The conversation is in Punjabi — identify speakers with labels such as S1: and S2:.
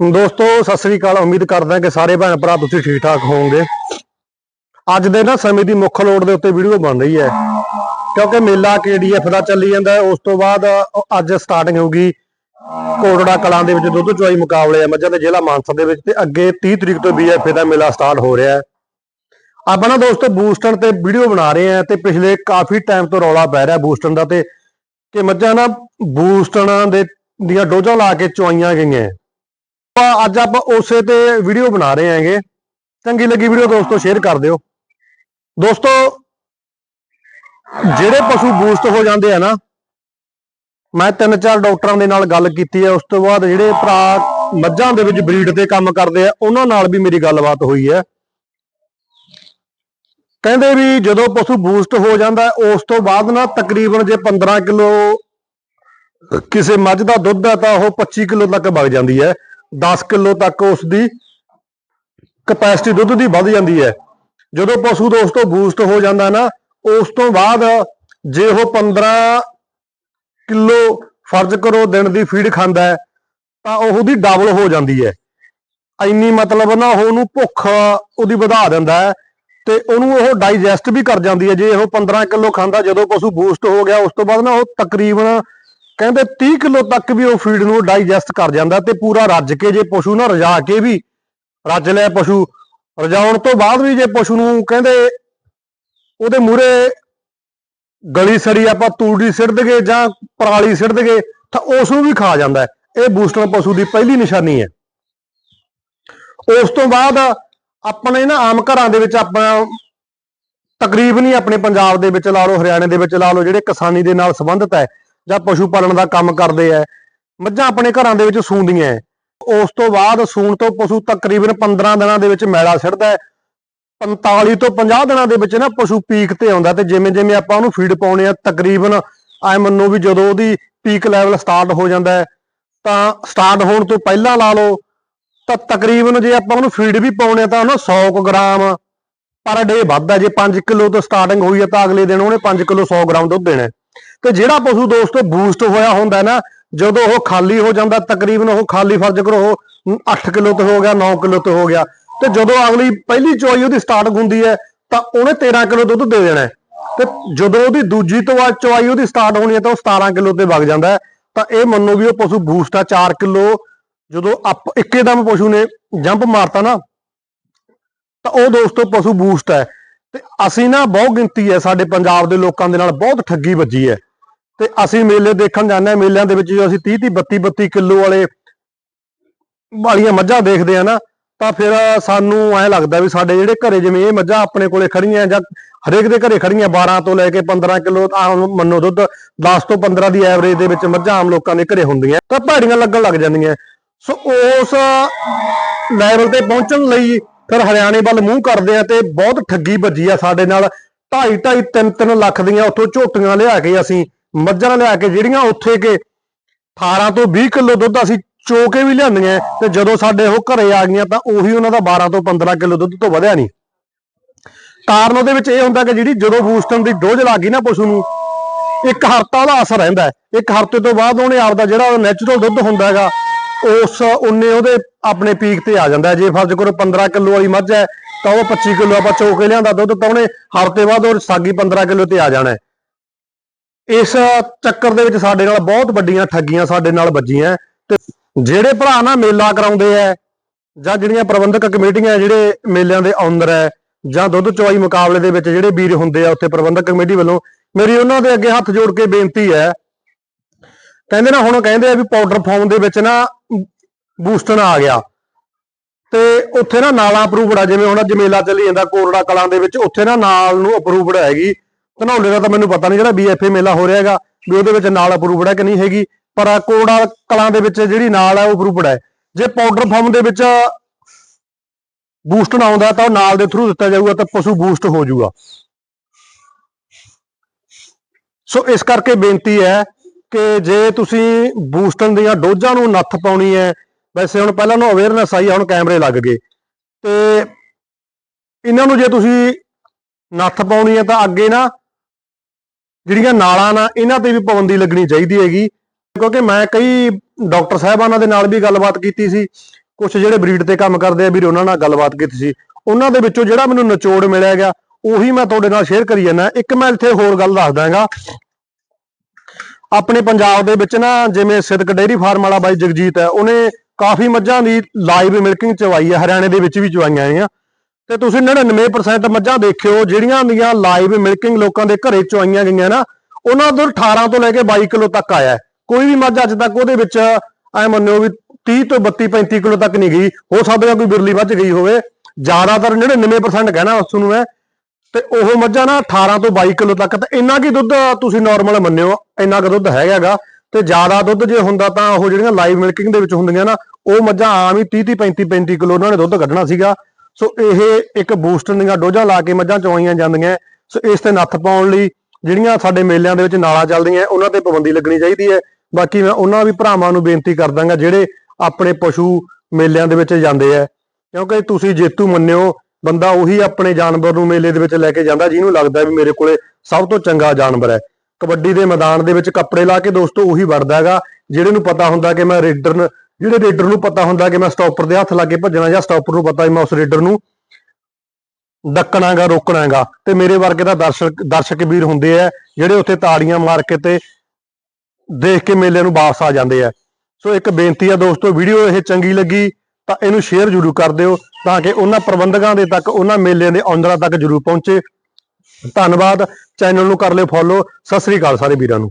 S1: ਦੋਸਤੋ, ਸਤਿ ਸ੍ਰੀ ਅਕਾਲ। ਉਮੀਦ ਕਰਦਾ ਕਿ ਸਾਰੇ ਭੈਣ ਭਰਾ ਤੁਸੀਂ ਠੀਕ ਠਾਕ ਹੋਵੋਗੇ। ਅੱਜ ਦੇ ਨਾ ਸਮੇਂ ਦੀ ਮੁੱਖ ਲੋੜ ਦੇ ਉੱਤੇ ਵੀਡੀਓ ਬਣ ਰਹੀ ਹੈ। ਕਿਉਂਕਿ ਮੇਲਾ KDF ਦਾ ਚੱਲੀ ਜਾਂਦਾ ਹੈ। ਉਸ ਤੋਂ ਬਾਅਦ ਅੱਜ ਸਟਾਰਟਿੰਗ ਹੋਊਗੀ ਕੋਟੜਾ ਕਲਾਂ ਦੇ ਵਿੱਚ ਦੁੱਧ ਚੁਆਈ ਮੁਕਾਬਲੇ ਆ ਮੱਝਾਂ ਦੇ ਜ਼ਿਲ੍ਹਾ ਮਾਨਸਾ ਦੇ ਵਿੱਚ ਤੇ ਅੱਗੇ 30 ਤਰੀਕ ਤੋਂ BFA ਦਾ ਮੇਲਾ ਸਟਾਰਟ ਹੋ ਰਿਹਾ ਹੈ। ਆਪਾਂ ਨਾ ਦੋਸਤੋ ਬੂਸਟਨ ਤੇ ਵੀਡੀਓ ਬਣਾ ਰਹੇ ਆ ਤੇ ਪਿਛਲੇ ਕਾਫੀ ਟਾਈਮ ਤੋਂ ਰੌਲਾ ਪੈ ਰਿਹਾ ਬੂਸਟਨ ਦਾ ਤੇ ਕਿ ਮੱਝਾਂ ਨਾ ਬੂਸਟਨਾਂ ਦੇ ਦੀਆਂ ਡੋਜ਼ਾਂ ਲਾ ਕੇ ਚੁਆਈਆਂ ਗਈਆਂ। ਆਪਾਂ ਅੱਜ ਆਪਾਂ ਉਸੇ ਤੇ ਵੀਡੀਓ ਬਣਾ ਰਹੇ ਹਾਂਗੇ। ਚੰਗੀ ਲੱਗੀ ਵੀਡੀਓ ਦੋਸਤੋ ਸ਼ੇਅਰ ਕਰ ਦਿਓ। ਦੋਸਤੋ, ਜਿਹੜੇ ਪਸ਼ੂ ਬੂਸਟ ਹੋ ਜਾਂਦੇ ਆ ਨਾ, ਮੈਂ ਤਿੰਨ ਚਾਰ ਡਾਕਟਰਾਂ ਦੇ ਨਾਲ ਗੱਲ ਕੀਤੀ ਹੈ ਉਸ ਤੋਂ ਬਾਅਦ ਜਿਹੜੇ ਭਰਾ ਮੱਝਾਂ ਦੇ ਵਿੱਚ ਬਰੀਡ ਤੇ ਕੰਮ ਕਰਦੇ ਆ, ਉਹਨਾਂ ਨਾਲ ਵੀ ਮੇਰੀ ਗੱਲਬਾਤ ਹੋਈ ਹੈ ਕਹਿੰਦੇ ਵੀ ਜਦੋਂ ਪਸ਼ੂ ਬੂਸਟ ਹੋ ਜਾਂਦਾ, ਉਸ ਤੋਂ ਬਾਅਦ ਨਾ ਤਕਰੀਬਨ ਜੇ 15 ਕਿਲੋ ਕਿਸੇ ਮੱਝ ਦਾ ਦੁੱਧ ਹੈ ਤਾਂ ਉਹ 25 ਕਿਲੋ ਤੱਕ ਵਗ ਜਾਂਦੀ ਹੈ 10 ਕਿਲੋ ਤੱਕ ਉਸ ਦੀ ਕਪੈਸਿਟੀ ਦੁੱਧ ਦੀ ਵੱਧ ਜਾਂਦੀ ਹੈ। ਜਦੋਂ ਪਸ਼ੂ ਉਸ ਤੋਂ ਬੂਸਟ ਹੋ ਜਾਂਦਾ ਨਾ, ਉਸ ਤੋਂ ਬਾਅਦ ਜੇ ਉਹ 15 ਕਿਲੋ ਫਰਜ਼ ਕਰੋ ਦਿਨ ਦੀ ਫੀਡ ਖਾਂਦਾ ਹੈ, ਤਾਂ ਉਹਦੀ ਡਬਲ ਹੋ ਜਾਂਦੀ ਹੈ। ਇੰਨੀ ਮਤਲਬ ਨਾ ਉਹਨੂੰ ਭੁੱਖ ਉਹਦੀ ਵਧਾ ਦਿੰਦਾ ਹੈ ਤੇ ਉਹਨੂੰ ਉਹ ਡਾਈਜੈਸਟ ਵੀ ਕਰ ਜਾਂਦੀ ਹੈ। ਜੇ ਉਹ 15 ਕਿਲੋ ਖਾਂਦਾ, ਜਦੋਂ ਪਸ਼ੂ ਬੂਸਟ ਹੋ ਗਿਆ, ਉਸ ਤੋਂ ਬਾਅਦ ਨਾ ਉਹ ਤਕਰੀਬਨ ਕਹਿੰਦੇ 30 ਕਿਲੋ ਤੱਕ ਵੀ ਉਹ ਫੀਡ ਨੂੰ ਡਾਈਜੈਸਟ ਕਰ ਜਾਂਦਾ ਤੇ ਪੂਰਾ ਰੱਜ ਕੇ ਜੇ ਪਸ਼ੂ ਨਾ ਰਜਾ ਕੇ ਵੀ ਰੱਜ ਲਿਆ ਪਸ਼ੂ, ਰਜਾਉਣ ਤੋਂ ਬਾਅਦ ਵੀ ਜੇ ਪਸ਼ੂ ਨੂੰ ਕਹਿੰਦੇ ਉਹਦੇ ਮੂਰੇ ਗਲੀ ਸੜੀ ਆਪਾਂ ਤੂੜੀ ਸਿੱਟ ਦਗੇ ਜਾਂ ਪਰਾਲੀ ਸਿੱਟ ਦਗੇ ਤਾਂ ਉਸ ਨੂੰ ਵੀ ਖਾ ਜਾਂਦਾ ਹੈ। ਇਹ ਬੂਸਟਰ ਪਸ਼ੂ ਦੀ ਪਹਿਲੀ ਨਿਸ਼ਾਨੀ ਹੈ। ਉਸ ਤੋਂ ਬਾਅਦ ਆਪਣੇ ਨਾ ਆਮ ਘਰਾਂ ਦੇ ਵਿੱਚ ਆਪਾਂ ਤਕਰੀਬਨ ਹੀ ਆਪਣੇ ਪੰਜਾਬ ਦੇ ਵਿੱਚ ਲਾ ਲਓ, ਹਰਿਆਣੇ ਦੇ ਵਿੱਚ ਲਾ ਲਓ, ਜਿਹੜੇ ਕਿਸਾਨੀ ਦੇ ਨਾਲ ਸੰਬੰਧਿਤ ਹੈ ਜਾਂ ਪਸ਼ੂ ਪਾਲਣ ਦਾ ਕੰਮ ਕਰਦੇ ਆ ਮੱਝਾਂ ਆਪਣੇ ਘਰਾਂ ਦੇ ਵਿੱਚ ਸੂੰਦੀਆਂ ਹੈ। ਉਸ ਤੋਂ ਬਾਅਦ ਸੂਣ ਤੋਂ ਪਸ਼ੂ ਤਕਰੀਬਨ 15 ਦਿਨਾਂ ਦੇ ਵਿੱਚ ਮੈਲਾ ਸਿਰਦਾ ਹੈ 45 ਤੋਂ 50 ਦਿਨਾਂ ਦੇ ਵਿੱਚ ਨਾ ਪਸ਼ੂ ਪੀਕ ਤੇ ਆਉਂਦਾ ਤੇ ਜਿਵੇਂ ਜਿਵੇਂ ਆਪਾਂ ਉਹਨੂੰ ਫੀਡ ਪਾਉਣੇ ਆ ਤਕਰੀਬਨ ਐ ਮੰਨੋ ਵੀ ਜਦੋਂ ਉਹਦੀ ਪੀਕ ਲੈਵਲ ਸਟਾਰਟ ਹੋ ਜਾਂਦਾ ਤਾਂ ਸਟਾਰਟ ਹੋਣ ਤੋਂ ਪਹਿਲਾਂ ਲਾ ਲਓ, ਤਾਂ ਤਕਰੀਬਨ ਜੇ ਆਪਾਂ ਉਹਨੂੰ ਫੀਡ ਵੀ ਪਾਉਣੇ ਆ ਤਾਂ ਉਹਨੂੰ 100 ਕੁ ਗ੍ਰਾਮ ਪਰ ਡੇ ਵੱਧਦਾ, ਜੇ 5 ਕਿਲੋ ਤੋਂ ਸਟਾਰਟਿੰਗ ਹੋਈ ਹੈ ਤਾਂ ਅਗਲੇ ਦਿਨ ਉਹਨੇ 5 ਕਿਲੋ 100 ਗ੍ਰਾਮ ਦੁੱਧ ਦੇਣਾ ਤੇ ਜਿਹੜਾ ਪਸ਼ੂ ਦੋਸਤੋ ਬੂਸਟ ਹੋਇਆ ਹੁੰਦਾ ਨਾ, ਜਦੋਂ ਉਹ ਖਾਲੀ ਹੋ ਜਾਂਦਾ, ਤਕਰੀਬਨ ਉਹ ਖਾਲੀ ਫਰਜ਼ ਕਰੋ, ਉਹ 8 ਕਿਲੋ ਤੇ ਹੋ ਗਿਆ 9 ਕਿਲੋ ਤੇ ਹੋ ਗਿਆ। ਤੇ ਜਦੋਂ ਅਗਲੀ ਪਹਿਲੀ ਚੋਈ ਉਹਦੀ ਸਟਾਰਟ ਹੁੰਦੀ ਹੈ, ਤਾਂ ਉਹਨੇ 13 ਕਿਲੋ ਦੁੱਧ ਦੇ ਦੇਣਾ ਤੇ ਜਦੋਂ ਉਹਦੀ ਦੂਜੀ ਤੋਂ ਬਾਅਦ ਚਵਾਈ ਉਹਦੀ ਸਟਾਰਟ ਹੋਣੀ ਹੈ, ਤਾਂ ਉਹ 17 ਕਿਲੋ ਤੇ ਵਗ ਜਾਂਦਾ ਹੈ। ਤਾਂ ਇਹ ਮੰਨੋ ਵੀ ਉਹ ਪਸ਼ੂ ਬੂਸਟ ਆ 4 ਕਿਲੋ। ਜਦੋਂ ਆਪ ਇੱਕੇ ਦਮ ਪਸ਼ੂ ਨੇ ਜੰਪ ਮਾਰਤਾ ਨਾ, ਤਾਂ ਉਹ ਦੋਸਤੋ ਪਸ਼ੂ ਬੂਸਟ ਹੈ। ਤੇ ਅਸੀਂ ਨਾ ਬਹੁਤ ਗਿਣਤੀ ਹੈ ਸਾਡੇ ਪੰਜਾਬ ਦੇ ਲੋਕਾਂ ਦੇ ਨਾਲ, ਬਹੁਤ ਠੱਗੀ ਵੱਜੀ ਹੈ। ਤੇ ਅਸੀਂ ਮੇਲੇ ਦੇਖਣ ਜਾਂਦੇ ਹਾਂ, ਮੇਲਿਆਂ ਦੇ ਵਿੱਚ ਜਦੋਂ ਅਸੀਂ 30 30 32 32 ਕਿਲੋ ਵਾਲੇ ਵਾਲੀਆਂ ਮੱਝਾਂ ਦੇਖਦੇ ਆ ਨਾ, ਤਾਂ ਫਿਰ ਸਾਨੂੰ ਐ ਲੱਗਦਾ ਵੀ ਸਾਡੇ ਜਿਹੜੇ ਘਰੇ ਜਿਵੇਂ ਇਹ ਮੱਝਾਂ ਆਪਣੇ ਕੋਲੇ ਖੜੀਆਂ ਜਾਂ ਹਰੇਕ ਦੇ ਘਰੇ ਖੜੀਆਂ 12 ਤੋਂ ਲੈ ਕੇ 15 ਕਿਲੋ ਆਮ ਮੰਨੋ ਦੁੱਧ 10 ਤੋਂ 15 ਦੀ ਐਵਰੇਜ ਦੇ ਵਿੱਚ ਮੱਝਾਂ ਆਮ ਲੋਕਾਂ ਦੇ ਘਰੇ ਹੁੰਦੀਆਂ, ਤਾਂ ਭੈੜੀਆਂ ਲੱਗਣ ਲੱਗ ਜਾਂਦੀਆਂ। ਸੋ ਉਸ ਲੈਵਲ ਤੇ ਪਹੁੰਚਣ ਲਈ ਫਿਰ ਹਰਿਆਣੇ ਵੱਲ ਮੂੰਹ ਕਰਦੇ ਆ ਤੇ ਬਹੁਤ ਠੱਗੀ ਵੱਜੀ ਆ ਸਾਡੇ ਨਾਲ। 2.5 2.5 3 3 ਲੱਖ ਦੀਆਂ ਉੱਥੋਂ ਝੋਟੀਆਂ ਲਿਆ ਕੇ ਅਸੀਂ, ਮੱਝਾਂ ਲਿਆ ਕੇ ਜਿਹੜੀਆਂ ਉੱਥੇ ਕੇ 18 ਤੋਂ 20 ਕਿਲੋ ਦੁੱਧ ਅਸੀਂ ਚੋ ਕੇ ਵੀ ਲਿਆਂਦੀਆਂ ਤੇ ਜਦੋਂ ਸਾਡੇ ਉਹ ਘਰੇ ਆ ਗਈਆਂ ਤਾਂ ਉਹੀ ਉਹਨਾਂ ਦਾ 12 ਤੋਂ 15 ਕਿਲੋ ਦੁੱਧ ਤੋਂ ਵਧਿਆ ਨਹੀਂ। ਕਾਰਨ ਉਹਦੇ ਵਿੱਚ ਇਹ ਹੁੰਦਾ ਕਿ ਜਿਹੜੀ ਜਦੋਂ ਬੂਸਟਨ ਦੀ ਡੋਜ਼ ਲੱਗ ਗਈ ਨਾ ਪਸ਼ੂ ਨੂੰ, ਇੱਕ ਹਫ਼ਤਾ ਉਹਦਾ ਅਸਰ ਰਹਿੰਦਾ ਇੱਕ ਹਫ਼ਤੇ ਤੋਂ ਬਾਅਦ ਉਹਨੇ ਆਪਦਾ ਜਿਹੜਾ ਨੈਚੁਰਲ ਦੁੱਧ ਹੁੰਦਾ ਹੈਗਾ ਉਸ ਉਹਨੇ ਉਹਦੇ ਆਪਣੇ ਪੀਕ ਤੇ ਆ ਜਾਂਦਾ ਜੇ ਫਰਜ਼ ਕਰੋ 15 ਕਿਲੋ ਵਾਲੀ ਮੱਝ ਹੈ, ਤਾਂ ਉਹ 25 ਕਿਲੋ ਆਪਾਂ ਚੋ ਕੇ ਲਿਆਂਦਾ ਦੁੱਧ, ਤਾਂ ਉਹਨੇ ਹਫ਼ਤੇ ਬਾਅਦ ਉਹ ਸਾਗੀ 15 ਕਿਲੋ ਤੇ ਆ ਜਾਣਾ ਇਸ ਚੱਕਰ ਦੇ ਵਿੱਚ ਸਾਡੇ ਨਾਲ ਬਹੁਤ ਵੱਡੀਆਂ ਠੱਗੀਆਂ ਸਾਡੇ ਨਾਲ ਵੱਜੀਆਂ ਤੇ ਜਿਹੜੇ ਭਰਾ ਨਾ ਮੇਲਾ ਕਰਾਉਂਦੇ ਆ ਜਾਂ ਜਿਹੜੀਆਂ ਪ੍ਰਬੰਧਕ ਕਮੇਟੀਆਂ ਜਿਹੜੇ ਮੇਲਿਆਂ ਦੇ ਆਨਰ ਹੈ, ਜਾਂ ਦੁੱਧ ਚਵਾਈ ਮੁਕਾਬਲੇ ਦੇ ਵਿੱਚ ਜਿਹੜੇ ਵੀਰ ਹੁੰਦੇ ਆ, ਉੱਥੇ ਪ੍ਰਬੰਧਕ ਕਮੇਟੀ ਵੱਲੋਂ ਮੇਰੀ ਉਹਨਾਂ ਦੇ ਅੱਗੇ ਹੱਥ ਜੋੜ ਕੇ ਬੇਨਤੀ ਹੈ ਕਹਿੰਦੇ ਨਾ ਹੁਣ ਕਹਿੰਦੇ ਆ ਵੀ ਪਾਊਡਰ ਫਾਰਮ ਦੇ ਵਿੱਚ ਨਾ ਬੂਸਟਨ ਆ ਗਿਆ। ਤੇ ਉੱਥੇ ਨਾ ਨਾਲਾ ਅਪਰੂਵਡ ਆ ਜਿਵੇਂ ਹੁਣ ਅੱਜ ਮੇਲਾ ਚੱਲੀ ਜਾਂਦਾ, ਕੋਰੜਾ ਕਲਾਂ ਦੇ ਵਿੱਚ, ਉੱਥੇ ਨਾ ਨਾਲ ਨੂੰ ਅਪਰੂਵਡ ਹੈਗੀ। ਧਨੌਲੇ ਦਾ ਤਾਂ ਮੈਨੂੰ ਪਤਾ ਨਹੀਂ ਜਿਹੜਾ ਬੀਐਫਏ ਮੇਲਾ ਹੋ ਰਿਹਾ ਹੈਗਾ, ਵੀ ਉਹਦੇ ਵਿੱਚ ਨਾਲ ਅਪਰੂਵਡ ਹੈ ਕਿ ਨਹੀਂ ਹੈਗੀ, ਪਰ ਆਹ ਕੋਰੜਾ ਕਲਾਂ ਦੇ ਵਿੱਚ ਜਿਹੜੀ ਨਾਲ ਹੈ ਉਹ ਅਪਰੂਵਡ ਹੈ। ਜੇ ਪਾਊਡਰ ਫਾਰਮ ਦੇ ਵਿੱਚ ਬੂਸਟਨ ਆਉਂਦਾ ਤਾਂ ਉਹ ਨਾਲ ਦੇ ਥਰੂ ਦਿੱਤਾ ਜਾਊਗਾ, ਤਾਂ ਪਸ਼ੂ ਬੂਸਟ ਹੋ ਜਾਊਗਾ। ਸੋ ਇਸ ਕਰਕੇ ਬੇਨਤੀ ਹੈ ਕਿ ਜੇ ਤੁਸੀਂ ਬੂਸਟਨ ਦੀਆਂ ਡੋਜ਼ਾਂ ਨੂੰ ਨੱਥ ਪਾਉਣੀ ਹੈ ਵੈਸੇ ਹੁਣ ਪਹਿਲਾਂ ਨੂੰ ਅਵੇਅਰਨੈਸ ਆਈ ਆ, ਹੁਣ ਕੈਮਰੇ ਲੱਗ ਗਏ। ਤੇ ਇਹਨਾਂ ਨੂੰ ਜੇ ਤੁਸੀਂ ਨੱਥ ਪਾਉਣੀ ਹੈ ਤਾਂ ਅੱਗੇ ਨਾ ਜਿਹੜੀਆਂ ਨਾਲਾਂ ਨਾ ਇਹਨਾਂ ਤੇ ਵੀ ਪਾਬੰਦੀ ਲੱਗਣੀ ਚਾਹੀਦੀ ਹੈਗੀ। ਕਿਉਂਕਿ ਮੈਂ ਕਈ ਡਾਕਟਰ ਸਾਹਿਬਾਨਾਂ ਦੇ ਨਾਲ ਵੀ ਗੱਲਬਾਤ ਕੀਤੀ ਸੀ। ਕੁਝ ਜਿਹੜੇ ਬਰੀਡ ਤੇ ਕੰਮ ਕਰਦੇ ਆ ਵੀਰੇ ਉਹਨਾਂ ਨਾਲ ਗੱਲਬਾਤ ਕੀਤੀ ਸੀ। ਉਹਨਾਂ ਦੇ ਵਿੱਚੋਂ ਜਿਹੜਾ ਮੈਨੂੰ ਨਿਚੋੜ ਮਿਲਿਆ ਗਿਆ ਉਹੀ ਮੈਂ ਤੁਹਾਡੇ ਨਾਲ ਸ਼ੇਅਰ ਕਰੀ ਜਾਂਦਾ। ਇੱਕ ਮੈਂ ਇੱਥੇ ਹੋਰ ਗੱਲ ਦੱਸ ਦਾਂਗਾ ਆਪਣੇ ਪੰਜਾਬ ਦੇ ਵਿੱਚ ਨਾ ਜਿਵੇਂ ਸਿਦਕ ਡੇਅਰੀ ਫਾਰਮ ਵਾਲਾ ਬਾਈ ਜਗਜੀਤ ਹੈ, ਉਹਨੇ ਕਾਫੀ ਮੱਝਾਂ ਦੀ ਲਾਈਵ ਮਿਲਕਿੰਗ ਚਵਾਈ ਹੈ, ਹਰਿਆਣੇ ਦੇ ਵਿੱਚ ਵੀ ਚਵਾਈਆਂ ਆਈਆਂ ਤੇ ਤੁਸੀਂ 99% ਮੱਝਾਂ ਦੇਖਿਓ, ਜਿਹੜੀਆਂ ਦੀਆਂ ਲਾਈਵ ਮਿਲਕਿੰਗ ਲੋਕਾਂ ਦੇ ਘਰੇ ਚਵਾਈਆਂ ਗਈਆਂ ਨਾ, ਉਹਨਾਂ ਤੋਂ 18 ਤੋਂ ਲੈ ਕੇ 22 ਕਿਲੋ ਤੱਕ ਆਇਆ ਕੋਈ ਵੀ ਮੱਝ ਅੱਜ ਤੱਕ ਉਹਦੇ ਵਿੱਚ ਐ ਮੰਨਿਓ ਵੀ 30 ਤੋਂ 32 35 ਕਿਲੋ ਤੱਕ ਨਹੀਂ ਗਈ, ਹੋ ਸਕਦਾ ਕੋਈ ਬਿਰਲੀ ਵੱਜ ਗਈ ਹੋਵੇ। ਜ਼ਿਆਦਾਤਰ 99% ਕਹਿਣਾ ਉਸ ਨੂੰ ਹੈ ਤੇ ਉਹ ਮੱਝਾਂ ਨਾ 18 ਤੋਂ 22 ਕਿਲੋ ਤੱਕ, ਤਾਂ ਇੰਨਾ ਕੀ ਦੁੱਧ ਤੁਸੀਂ ਨਾਰਮਲ ਮੰਨਿਓ। ਇੰਨਾ ਕੁ ਦੁੱਧ ਹੈਗਾਗਾ ਤੇ ਜ਼ਿਆਦਾ ਦੁੱਧ ਜੇ ਹੁੰਦਾ ਤਾਂ ਉਹ ਜਿਹੜੀਆਂ ਲਾਈਵ ਮਿਲਕਿੰਗ ਦੇ ਵਿੱਚ ਹੁੰਦੀਆਂ ਨਾ, ਉਹ ਮੱਝਾਂ ਆਮ ਹੀ 30 30 35 35 ਕਿਲੋ ਉਹਨਾਂ ਨੇ ਦੁੱਧ ਕੱਢਣਾ ਸੀਗਾ। ਸੋ ਇਹ ਇੱਕ ਬੂਸਟਰ ਦੀਆਂ ਡੋਜ਼ਾਂ ਲਾ ਕੇ ਮੱਝਾਂ ਚਵਾਈਆਂ ਜਾਂਦੀਆਂ। ਸੋ ਇਸ ਤੇ ਨੱਥ ਪਾਉਣ ਲਈ ਜਿਹੜੀਆਂ ਸਾਡੇ ਮੇਲਿਆਂ ਦੇ ਵਿੱਚ ਨਾਲਾਂ ਚੱਲਦੀਆਂ, ਉਹਨਾਂ ਤੇ ਪਾਬੰਦੀ ਲੱਗਣੀ ਚਾਹੀਦੀ ਹੈ। ਬਾਕੀ ਮੈਂ ਉਹਨਾਂ ਵੀ ਭਰਾਵਾਂ ਨੂੰ ਬੇਨਤੀ ਕਰ ਦਾਂਗਾ ਜਿਹੜੇ ਆਪਣੇ ਪਸ਼ੂ ਮੇਲਿਆਂ ਦੇ ਵਿੱਚ ਜਾਂਦੇ ਆ। ਕਿਉਂਕਿ ਤੁਸੀਂ ਜੇਤੂ ਮੰਨਿਓ, ਬੰਦਾ ਉਹੀ ਆਪਣੇ ਜਾਨਵਰ ਨੂੰ ਮੇਲੇ ਦੇ ਵਿੱਚ ਲੈ ਕੇ ਜਾਂਦਾ, ਜਿਹਨੂੰ ਲੱਗਦਾ ਵੀ ਮੇਰੇ ਕੋਲੇ ਸਭ ਤੋਂ ਚੰਗਾ ਜਾਨਵਰ ਹੈ। ਕਬੱਡੀ ਦੇ ਮੈਦਾਨ ਦੇ ਵਿੱਚ ਕੱਪੜੇ ਲਾ ਕੇ ਦੋਸਤੋ ਉਹੀ ਵੜਦਾ ਹੈਗਾ, ਜਿਹੜੇ ਨੂੰ ਪਤਾ ਹੁੰਦਾ ਕਿ ਮੈਂ ਰੇਡਰ ਨੂੰ ਜਿਹੜੇ ਰੇਡਰ ਨੂੰ ਪਤਾ ਹੁੰਦਾ ਕਿ ਮੈਂ ਸਟਾਪਰ ਦੇ ਹੱਥ ਲਾ ਕੇ ਭੱਜਣਾ ਜਾਂ ਸਟਾਪਰ ਨੂੰ ਪਤਾ ਵੀ ਮੈਂ ਉਸ ਰੇਡਰ ਨੂੰ ਡੱਕਣਾਗਾ ਰੋਕਣਾਗਾ ਤੇ ਮੇਰੇ ਵਰਗੇ ਦਾ ਦਰਸ਼ਕ ਦਰਸ਼ਕ ਵੀਰ ਹੁੰਦੇ ਆ, ਜਿਹੜੇ ਉੱਥੇ ਤਾੜੀਆਂ ਮਾਰ ਕੇ ਤੇ ਦੇਖ ਕੇ ਮੇਲੇ ਨੂੰ ਵਾਪਸ ਆ ਜਾਂਦੇ ਆ। ਸੋ ਇੱਕ ਬੇਨਤੀ ਆ ਦੋਸਤੋ, ਵੀਡੀਓ ਇਹ ਚੰਗੀ ਲੱਗੀ ਤਾਂ ਇਹਨੂੰ ਸ਼ੇਅਰ ਜ਼ਰੂਰ ਕਰ ਦਿਓ ਤਾਂ ਕਿ ਉਹਨਾਂ ਪ੍ਰਬੰਧਕਾਂ ਦੇ ਤੱਕ, ਉਹਨਾਂ ਮੇਲਿਆਂ ਦੇ ਔਂਦਰਾਂ ਤੱਕ ਜ਼ਰੂਰ ਪਹੁੰਚੇ। ਧੰਨਵਾਦ। ਚੈਨਲ ਨੂੰ ਕਰ ਲਿਓ ਫੋਲੋ ਸਤਿ ਸ੍ਰੀ ਅਕਾਲ ਸਾਰੇ ਵੀਰਾਂ ਨੂੰ।